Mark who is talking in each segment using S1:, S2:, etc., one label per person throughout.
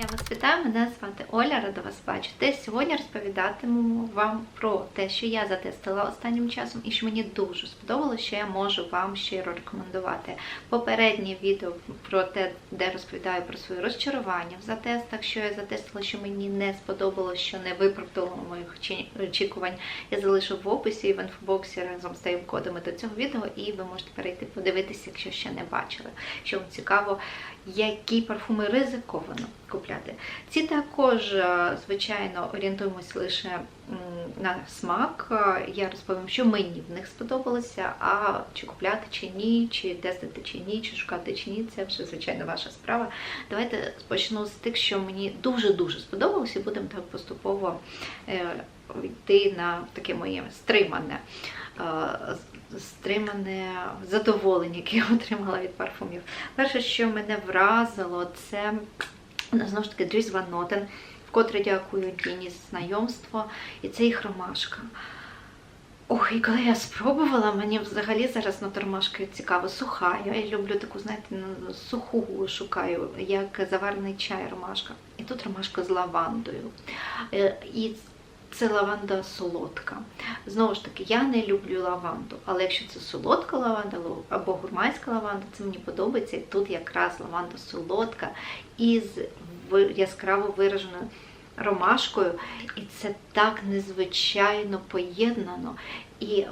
S1: Я вас вітаю, мене звати Оля, рада вас бачити. Сьогодні розповідатиму вам про те, що я затестила останнім часом і що мені дуже сподобалося, що я можу вам щиро рекомендувати. Попереднє відео про те, де розповідаю про свої розчарування в затестах, що я затестила, що мені не сподобалося, що не виправдало моїх очікувань. Я залишу в описі і в інфобоксі разом з тайм-кодами до цього відео, і ви можете перейти подивитися, якщо ще не бачили. Що вам цікаво, які парфуми ризиковано купляти. Ці також, е, звичайно, орієнтуємося лише на смак. Е, Я розповім, що мені в них сподобалося, а чи купляти чи ні, чи тестити чи ні, чи шукати чи ні, це вже, звичайно, ваша справа. Давайте почну з тих, що мені дуже-дуже сподобалося, і будемо так поступово е, йти на таке моє стримане. Стримане задоволення, яке я отримала від парфумів. Перше, що мене вразило, це знову ж таки Dries Van Noten, вкотре дякую Діні за знайомство. І це їх ромашка. Ох, і коли я спробувала, мені взагалі зараз нота ромашки цікаво, суха. Я люблю таку, знаєте, ну, суху шукаю, як заварений чай ромашка. І тут ромашка з лавандою. Е, І це лаванда солодка. Знову ж таки, я не люблю лаванду, але якщо це солодка лаванда або гурманська лаванда, це мені подобається. І тут якраз лаванда солодка із яскраво вираженою ромашкою. І це так незвичайно поєднано. І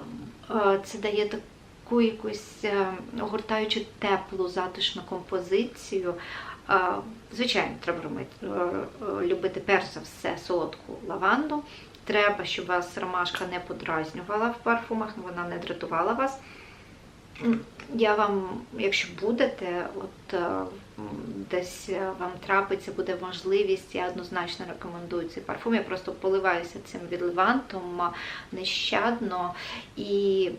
S1: е, це дає таку якусь е, огортаючу теплу, затишну композицію. Е, Звичайно, треба любити перш за все солодку лаванду. Треба, щоб вас ромашка не подразнювала в парфумах, вона не дратувала вас. Я вам, якщо будете, от е, десь е, вам трапиться, буде можливість, я однозначно рекомендую цей парфум. Я просто поливаюся цим відливантом нещадно. І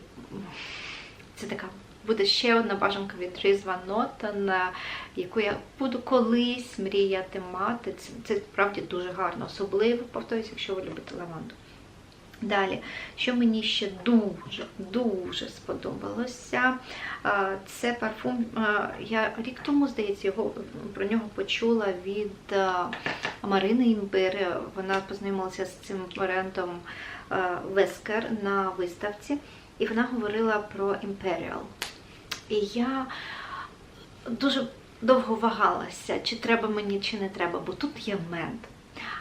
S1: це така буде ще одна бажанка від Van е, яку я буду колись мріяти мати. Це, це справді дуже гарно, особливо повторюсь, якщо ви любите лаванду. Далі, що мені ще дуже, дуже сподобалося, це парфум. Я рік тому, здається, його про нього почула від Марини Імбир. Вона познайомилася з цим брендом Вескер на виставці, і вона говорила про Imperial. І я дуже довго вагалася, чи треба мені, чи не треба, бо тут є мед.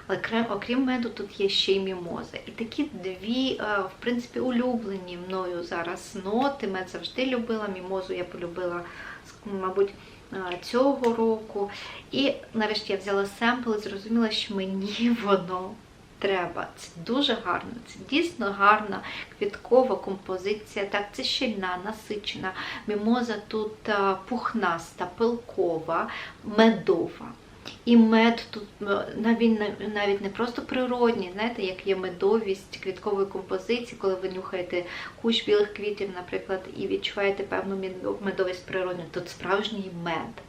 S1: Але окрім меду, тут є ще й мімоза. І такі дві, е, в принципі, улюблені мною зараз ноти. Мед завжди любила, мімозу я полюбила, мабуть, е, цього року. І нарешті я взяла семпл і зрозуміла, що мені воно треба. Це дуже гарно, це дійсно гарна квіткова композиція. Так, це щільна, насичена. Мімоза тут е, пухнаста, пилкова, медова. І мед тут е, навіть, навіть не просто природній, знаєте, як є медовість квіткової композиції, коли ви нюхаєте кущ білих квітів, наприклад, і відчуваєте певну медовість природню, тут справжній мед.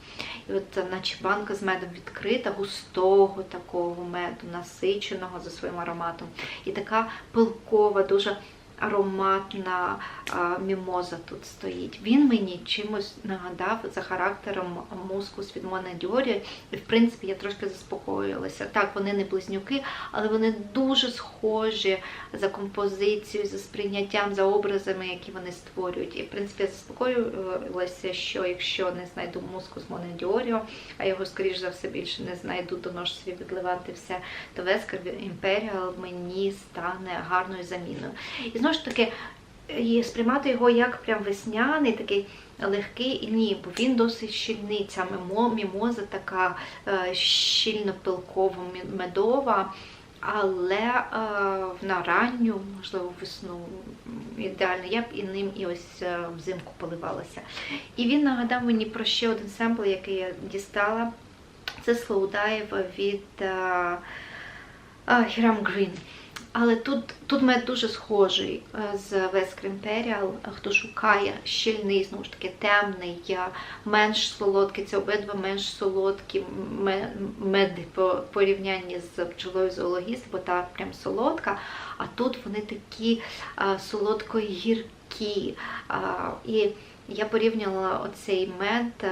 S1: І от наче банка з медом відкрита, густого такого меду, насиченого за своїм ароматом. І така пилкова, дуже ароматна мімоза тут стоїть. Він мені чимось нагадав за характером мускус від Моне Діорі. І в принципі я трошки заспокоїлася. Так, вони не близнюки, але вони дуже схожі за композицією, за сприйняттям, за образами, які вони створюють. І в принципі я заспокоїлася, що якщо не знайду мускус Моне Діоріо, а його, скоріш за все, більше не знайду, доношу собі відливати все, то Вескер Імперіал мені стане гарною заміною. І знову ж таки, і сприймати його як прям весняний, такий легкий, ні, бо він досить щільний. Ця мімоза така е, щільно-пилково мі- медова. Але е, на ранню, можливо, весну ідеально, я б і ним і ось е, взимку поливалася. І він нагадав мені про ще один семпл, який я дістала. Це Dive від е, Green. Але тут, тут мед дуже схожий е, з Vescre Imperial. Хто шукає щільний, знову ж таки, темний, менш солодкий, це обидва менш солодкі меди по порівнянні з пчелою зоологіст, бо та прям солодка. А тут вони такі е, солодко-гіркі. Е, І я порівняла оцей мед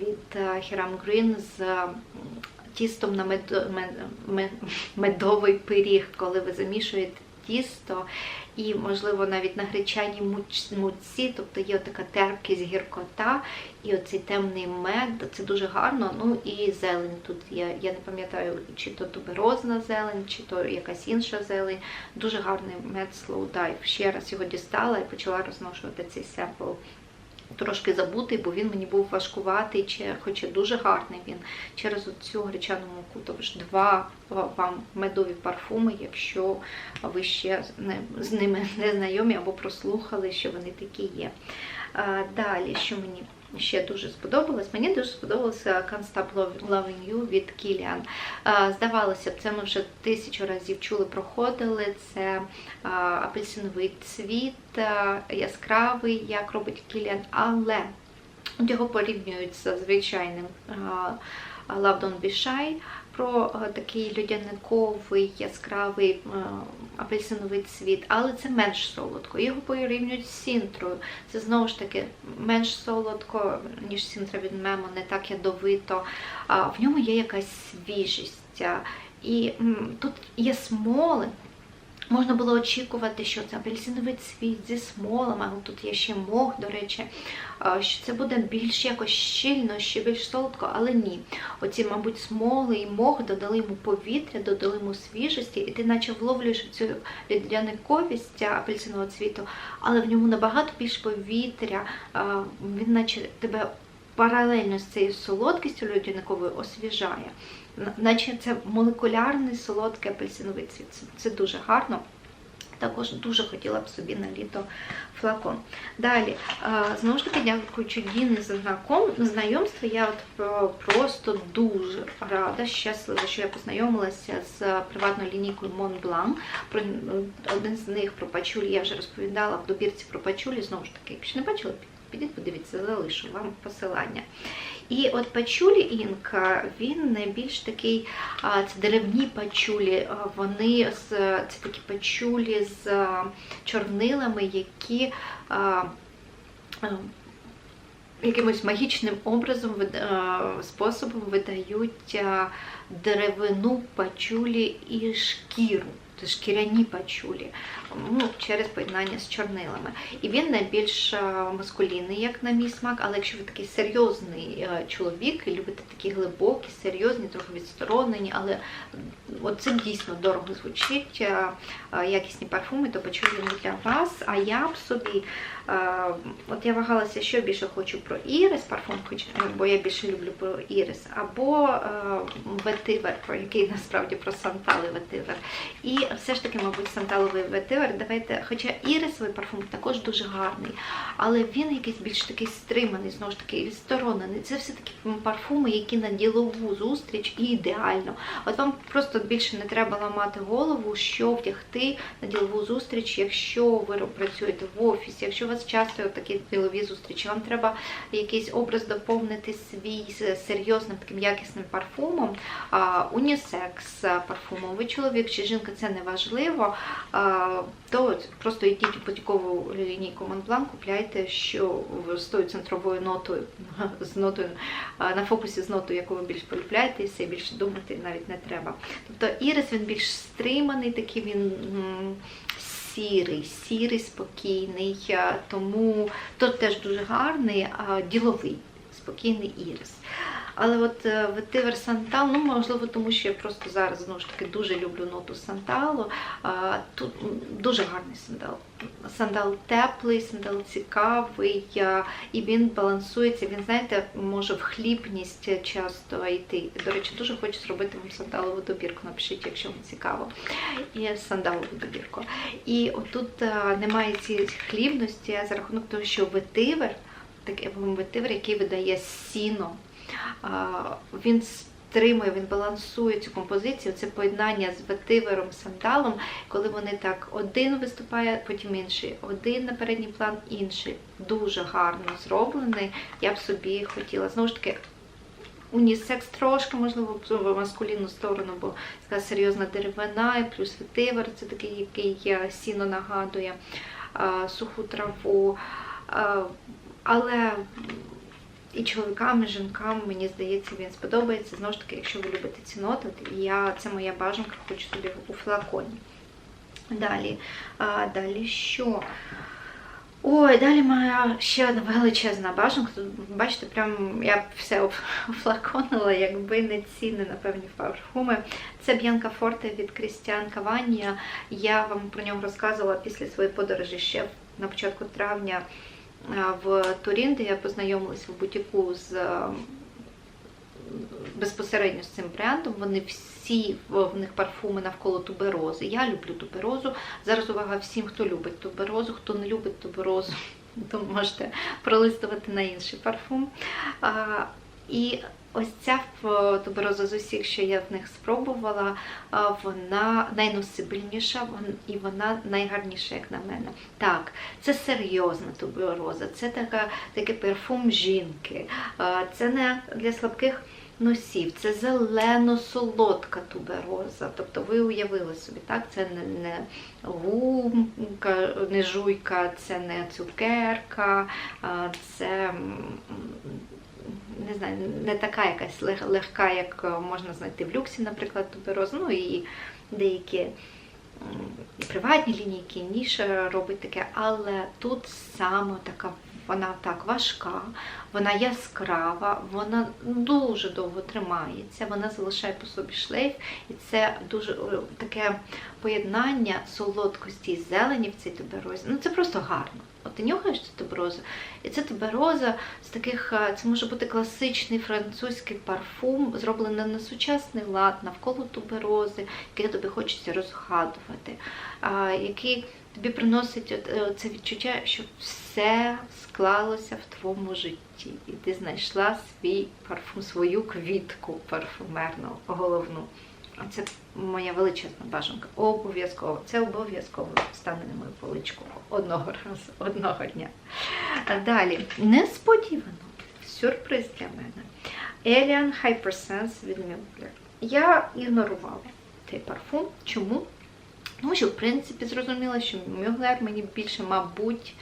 S1: від Hiram Green з тістом на медо- мед- мед- медовий пиріг, коли ви замішуєте тісто, і, можливо, навіть на гречаній муці, тобто є така терпкість гіркота, і оцей темний мед, це дуже гарно. Ну і зелень тут є. Я не пам'ятаю, чи то туберозна зелень, чи то якась інша зелень. Дуже гарний мед Slow Dive. Ще раз його дістала і почала розношувати цей семпл. Трошки забутий, бо він мені був важкуватий, хоча дуже гарний він через цю гречану муку. Тож два вам медові парфуми, якщо ви ще з ними не знайомі або прослухали, що вони такі є. Далі, що мені ще дуже сподобалось, мені дуже сподобався Can't Stop Loving You від Кіліан. Здавалося б, це ми вже тисячу разів чули, проходили. Це апельсиновий цвіт, яскравий, як робить Кіліан, але його порівнюють з звичайним Love Don't Be Shy, про такий людяниковий, яскравий а, апельсиновий цвіт, але це менш солодко. Його порівнюють з сінтрою. Це знову ж таки менш солодко, ніж сінтра від мемо, не так ядовито. В ньому є якась свіжість. І тут є смоли. Можна було очікувати, що це апельсиновий цвіт зі смолами, тут є ще мох, до речі, що це буде більш якось щільно, ще більш солодко, але ні. Оці, мабуть, смоли і мох додали йому повітря, додали йому свіжості, і ти наче вловлюєш цю лідяниковість апельсинового цвіту, але в ньому набагато більше повітря, він наче тебе паралельно з цією солодкістю людяниковою освіжає. Наче це молекулярний солодкий апельсиновий цвіт. Це, дуже гарно. Також дуже хотіла б собі на літо флакон. Далі, знову ж таки, дякуючи Діні за знайомство, я от е, просто дуже рада, щаслива, що я познайомилася з приватною лінійкою Blanc. Про е, один з них про пачулі я вже розповідала в добірці про пачулі. Знову ж таки, якщо не бачили, підіть, подивіться, залишу вам посилання. І от пачулі інка, він найбільш такий, це деревні пачулі, вони з це такі пачулі з чорнилами, які якимось магічним образом способом видають деревину пачулі і шкіру. Це шкіряні пачулі, ну, через поєднання з чорнилами. І він найбільш е, маскулінний, як на мій смак, але якщо ви такий серйозний е, чоловік і любите такі глибокі, серйозні, трохи відсторонені, але це дійсно дорого звучить, е, якісні парфуми, то пачулі не для вас. А я б собі, от я вагалася, що більше хочу про ірис, парфум, бо я більше люблю про ірис, або ветивер, про який насправді про сантали ветивер. І все ж таки, мабуть, санталовий ветивер. Давайте, хоча ірисовий парфум також дуже гарний, але він якийсь більш такий стриманий, знову ж таки, відсторонений. Це все таки парфуми, які на ділову зустріч і ідеально. От вам просто більше не треба ламати голову, що вдягти на ділову зустріч, якщо ви працюєте в офісі, якщо у вас часто такі ділові зустрічі, вам треба якийсь образ доповнити свій серйозним таким якісним парфумом, унісекс парфумом. Ви чоловік чи жінка, це не важливо, а, то просто йдіть у потікову лінійку Montblanc, купляйте, що з тою центровою нотою, з нотою на фокусі з нотою, яку ви більш полюбляєте, і все більше думати навіть не треба. Тобто ірис він більш стриманий, такий він. Сірий, сірий, спокійний, тому тут теж дуже гарний, діловий, спокійний ірис. Але от е, ветивер Сантал, ну можливо, тому що я просто зараз знову ж таки дуже люблю ноту санталу. Тут дуже гарний сандал. Сандал теплий, сандал цікавий, і він балансується. Він, знаєте, може в хлібність часто йти. До речі, дуже хочу зробити вам сандалову добірку. Напишіть, якщо вам цікаво. І сандалову добірку. І отут немає цієї хлібності за рахунок того, що ветивер, такий ветивер, який видає сіно. Він стримує, він балансує цю композицію. Це поєднання з ветивером, сандалом, коли вони так один виступає, потім інший, один на передній план, інший. Дуже гарно зроблений. Я б собі хотіла знову ж таки. Унісекс трошки, можливо, в маскулінну сторону, бо така серйозна деревина, і плюс ветивер, це такий, який е, сіно нагадує, е, суху траву. Е, Але і чоловікам, і жінкам, мені здається, він сподобається. Знову ж таки, якщо ви любите ці ноти, я, це моя бажанка, хочу собі у флаконі. Далі, а, далі що? Ой, далі моя ще одна величезна бажанка. Тут, бачите, прям я все офлаконила, якби не ціни на певні парфуми. Це Б'янка Форте від Крістіан Каванія. Я вам про нього розказувала після своєї подорожі ще на початку травня в Турін, де я познайомилася в бутіку з безпосередньо з цим брендом. Вони всі в них парфуми навколо туберози. Я люблю туберозу. Зараз увага всім, хто любить туберозу, хто не любить туберозу, то можете пролистувати на інший парфум. І ось ця тубероза з усіх, що я в них спробувала, вона найносибельніша і вона найгарніша, як на мене. Так, це серйозна тубероза, це така, такий парфум жінки. Це не для слабких носів, це зелено-солодка тубероза. Тобто ви уявили собі, так? Це не, не гумка, не жуйка, це не цукерка, це не знаю, не така якась лег- легка, як е, можна знайти в люксі, наприклад, туберозу. Ну і деякі приватні лінійки, ніша робить таке, але тут саме така вона так важка, вона яскрава, вона дуже довго тримається, вона залишає по собі шлейф, і це дуже е, таке поєднання солодкості і зелені в цій туберозі. Ну це просто гарно. От ти нюхаєш цю туберозу, і це тубероза з таких, е, це може бути класичний французький парфум, зроблений на сучасний лад, навколо туберози, який тобі хочеться розгадувати, який тобі приносить е, це відчуття, що все склалося в твоєму житті, і ти знайшла свій парфум, свою квітку парфумерну, головну. Це моя величезна бажанка. Обов'язково. Це обов'язково стане на мою поличку одного разу, одного дня. А Далі, несподівано, сюрприз для мене. Alien Hypersense від Mugler. Я ігнорувала цей парфум. Чому? Тому що, в принципі, зрозуміла, що Mugler мені більше, мабуть,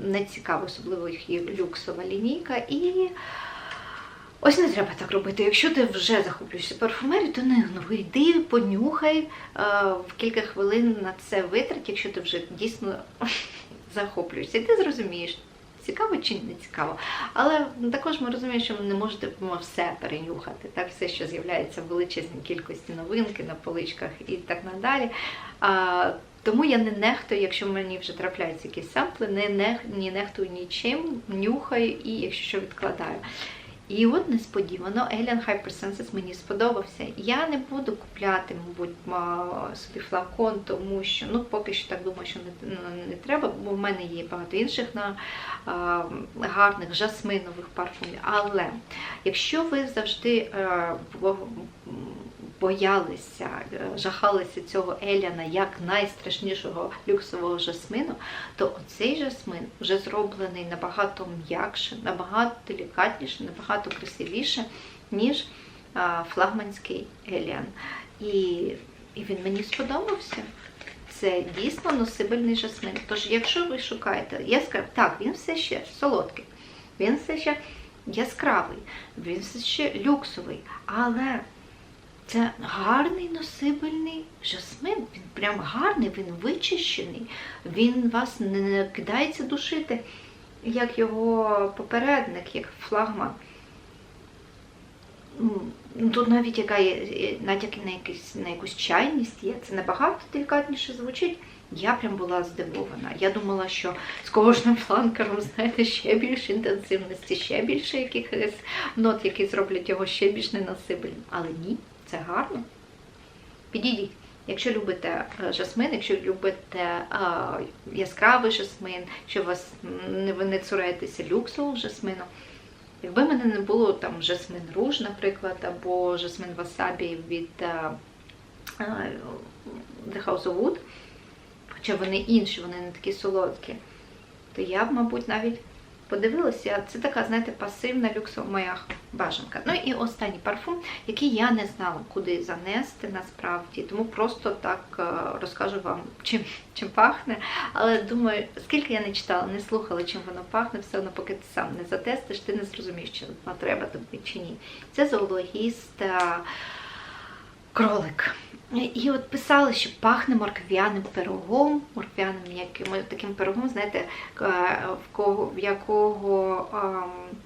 S1: не цікава, особливо їх люксова лінійка. І Ось не треба так робити. Якщо ти вже захоплюєшся парфумерією, то не ігноруй. Йди, понюхай в кілька хвилин на це витрать, якщо ти вже дійсно захоплюєшся. І ти зрозумієш, цікаво чи не цікаво. Але також ми розуміємо, що ми не можете все перенюхати. Так, все, що з'являється в величезній кількості новинки на поличках і так надалі. А, тому я не нехтую, якщо мені вже трапляються якісь сампли, не нех, ні нехтую нічим, нюхаю і якщо що відкладаю. І от несподівано Alien Hypersenses мені сподобався. Я не буду купляти, мабуть, собі флакон, тому що ну поки що так думаю, що не, ну, не треба, бо в мене є багато інших на а, гарних жасминових парфумів. Але якщо ви завжди е, бо- боялися, е, жахалися цього Еляна як найстрашнішого люксового жасмину, то оцей жасмин вже зроблений набагато м'якше, набагато делікатніше, набагато красивіше, ніж флагманський Еліан. І, і він мені сподобався. Це дійсно носибельний жасмин. Тож, якщо ви шукаєте яскрав, так, він все ще солодкий, він все ще яскравий, він все ще люксовий, але це гарний носибельний жасмин. Він прям гарний, він вичищений, він вас не кидається душити, як його попередник, як флагман. Тут навіть яка є натяки на, якийсь, на якусь чайність є. Це набагато делікатніше звучить. Я прям була здивована. Я думала, що з кожним фланкером, знаєте, ще більше інтенсивності, ще більше якихось нот, які зроблять його ще більш ненасибельним. Але ні, це гарно. Підійдіть. Якщо любите е, жасмин, якщо любите а, яскравий жасмин, що вас ви не цураєтеся люксового жасмину. Якби мене не було там жасмин руж, наприклад, або жасмин васабі від а, а, The House of Wood, хоча вони інші, вони не такі солодкі, то я б, мабуть, навіть подивилася. Це така, знаєте, пасивна люксова моя бажанка. Ну і останній парфум, який я не знала, куди занести насправді. Тому просто так е, розкажу вам, чим, чим пахне. Але думаю, скільки я не читала, не слухала, чим воно пахне, все одно, поки ти сам не затестиш, ти не зрозумієш, чи воно треба тобі чи ні. Це зоологіст е, кролик. І от писали, що пахне морквяним пирогом, морквяним м'яким таким пирогом, знаєте, е, в кого в якого ем,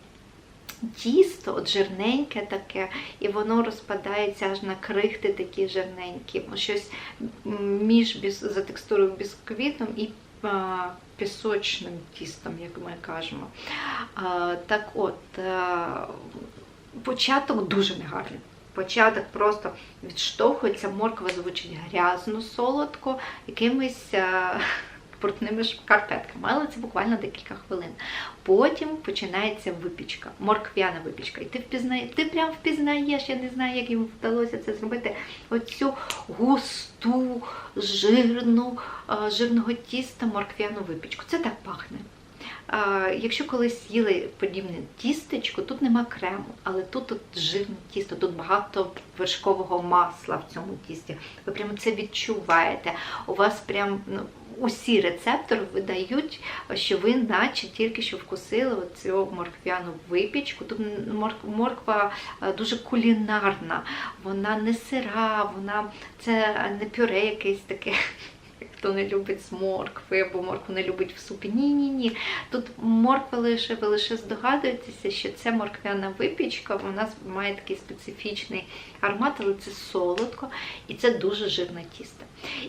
S1: тісто, от жирненьке таке, і воно розпадається аж на крихти такі жирненькі. Щось між за текстурою бісквітом і е, пісочним тістом, як ми кажемо. Е, Так от, е, початок дуже негарний. Початок просто відштовхується, морква звучить грязно, солодко, якимись е, портними шкарпетками, але це буквально декілька хвилин. Потім починається випічка, морквяна випічка. І ти впізнаєш, ти прям впізнаєш, я не знаю, як їм вдалося це зробити. Оцю густу, жирну, е, жирного тіста морквяну випічку. Це так пахне. Якщо колись їли подібне тістечко, тут нема крему, але тут от жирне тісто, тут багато вершкового масла в цьому тісті. Ви прямо це відчуваєте. У вас прям ну, усі рецептори видають, що ви наче тільки що вкусили цю морквяну випічку. Тут морква е, дуже кулінарна, вона не сира, вона це не пюре якесь таке. Хто не любить з моркви або моркву не любить в супі. Ні, ні. Тут морква лише, ви лише здогадуєтеся, що це морквяна випічка, вона має такий специфічний аромат, але це солодко і це дуже жирне тісто.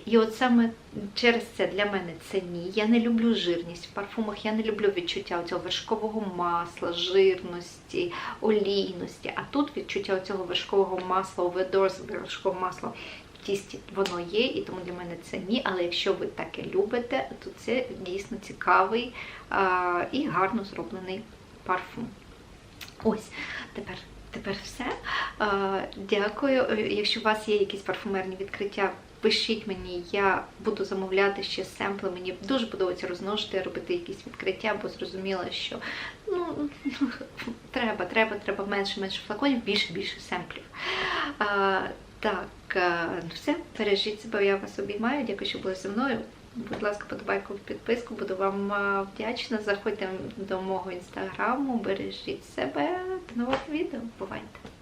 S1: І от саме через це для мене це ні. Я не люблю жирність в парфумах, я не люблю відчуття цього вершкового масла, жирності, олійності. А тут відчуття цього вершкового масла, оведор з вершкового масла тісті воно є, і тому для мене це ні. Але якщо ви таке любите, то це дійсно цікавий а, і гарно зроблений парфум. Ось, тепер. Тепер все. Дякую. Е, Якщо у вас є якісь парфумерні відкриття, пишіть мені, я буду замовляти ще семпли. Мені дуже подобається розносити, робити якісь відкриття, бо зрозуміла, що ну, треба, треба, треба менше, менше флаконів, більше, більше семплів. Так, ну все, бережіть себе, я вас обіймаю. Дякую, що були зі мною. Будь ласка, подобайку підписку, буду вам е, вдячна. Заходьте до мого інстаграму, бережіть себе. До нових відео. Бувайте!